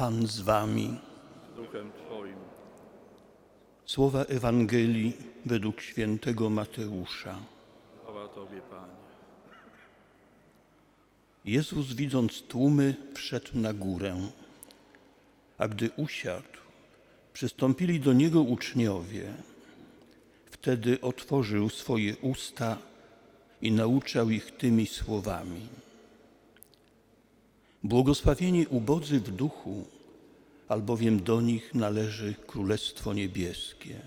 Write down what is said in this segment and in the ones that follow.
Pan z wami. duchem Twoim. Słowa Ewangelii według świętego Mateusza. Chwała Tobie, Panie. Jezus, widząc tłumy, wszedł na górę, a gdy usiadł, przystąpili do niego uczniowie. Wtedy otworzył swoje usta i nauczał ich tymi słowami. Błogosławieni ubodzy w duchu, albowiem do nich należy Królestwo Niebieskie.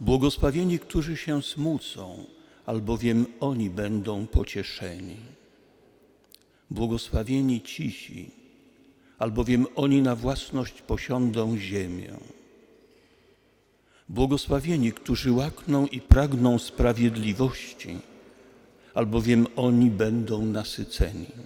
Błogosławieni, którzy się smucą, albowiem oni będą pocieszeni. Błogosławieni cisi, albowiem oni na własność posiądą ziemię. Błogosławieni, którzy łakną i pragną sprawiedliwości, albowiem oni będą nasyceni.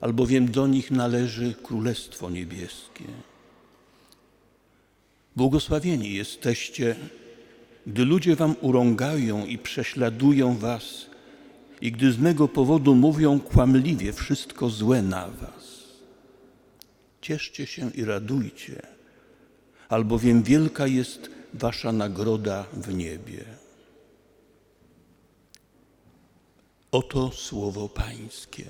albowiem do nich należy Królestwo Niebieskie. Błogosławieni jesteście, gdy ludzie wam urągają i prześladują was, i gdy z mego powodu mówią kłamliwie wszystko złe na was. Cieszcie się i radujcie, albowiem wielka jest wasza nagroda w niebie. Oto słowo Pańskie.